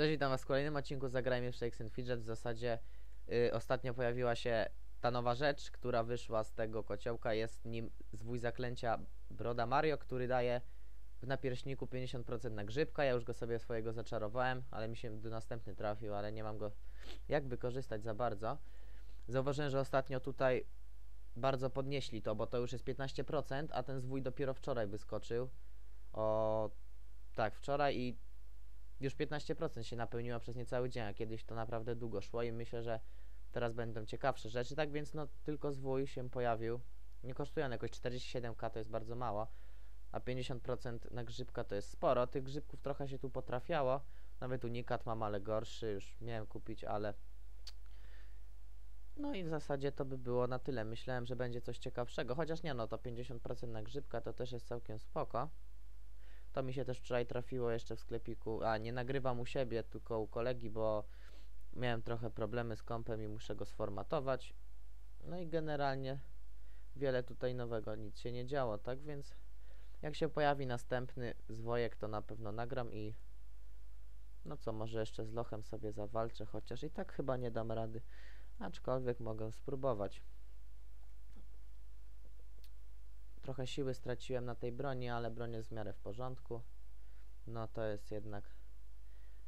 Cześć, witam was w kolejnym odcinku Zagrajmy Shakes and Fidget. W zasadzie y, ostatnio pojawiła się ta nowa rzecz, która wyszła z tego kociołka. Jest nim zwój zaklęcia Broda Mario, który daje w napierśniku 50% na grzybka. Ja już go sobie swojego zaczarowałem, ale mi się do następny trafił, ale nie mam go jak wykorzystać za bardzo. Zauważyłem, że ostatnio tutaj bardzo podnieśli to, bo to już jest 15%, a ten zwój dopiero wczoraj wyskoczył. O tak, wczoraj i już 15% się napełniło przez niecały dzień, a kiedyś to naprawdę długo szło i myślę, że teraz będą ciekawsze rzeczy. Tak więc no tylko zwój się pojawił. Nie kosztuje on jakoś 47k, to jest bardzo mało, a 50% na grzybka to jest sporo. Tych grzybków trochę się tu potrafiało. Nawet unikat mam, ale gorszy, już miałem kupić, ale... No i w zasadzie to by było na tyle. Myślałem, że będzie coś ciekawszego, chociaż nie no, to 50% na grzybka to też jest całkiem spoko. To mi się też wczoraj trafiło jeszcze w sklepiku. A nie nagrywam u siebie, tylko u kolegi, bo miałem trochę problemy z kompem i muszę go sformatować. No i generalnie wiele tutaj nowego, nic się nie działo, tak więc jak się pojawi następny zwojek, to na pewno nagram i no co, może jeszcze z lochem sobie zawalczę, chociaż i tak chyba nie dam rady, aczkolwiek mogę spróbować. Trochę siły straciłem na tej broni, ale broń jest w miarę w porządku. No to jest jednak...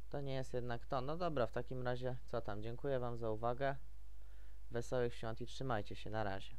To nie jest jednak to. No dobra, w takim razie co tam? Dziękuję wam za uwagę. Wesołych świąt i trzymajcie się. Na razie.